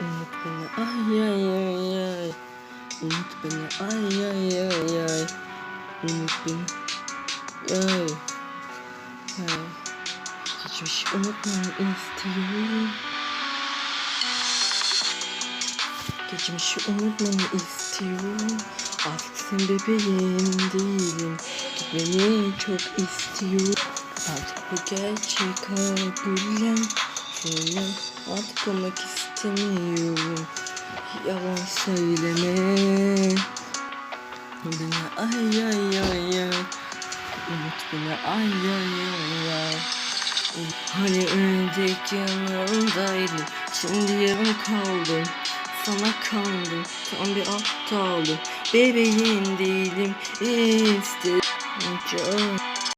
Unut beni. Ay ay ay ay. Unut beni. Ay ay ay ay. Unut beni. Ay. Ay. Hiçbir şey unutmam istiyorum. Geçmişi unutmanı istiyorum. Artık sen bebeğim değilim. Gitmeni çok istiyorum. Artık bu gerçeği kabullen Seni artık olmak istiyorum istemiyorum Yalan söyleme. Beni ay ay ay ay. Unut beni ay ay ay ay. Hani önceki yanımdaydın Şimdi yarım kaldım. Sana kandım Tam bir aptalım. Bebeğin değilim İstedim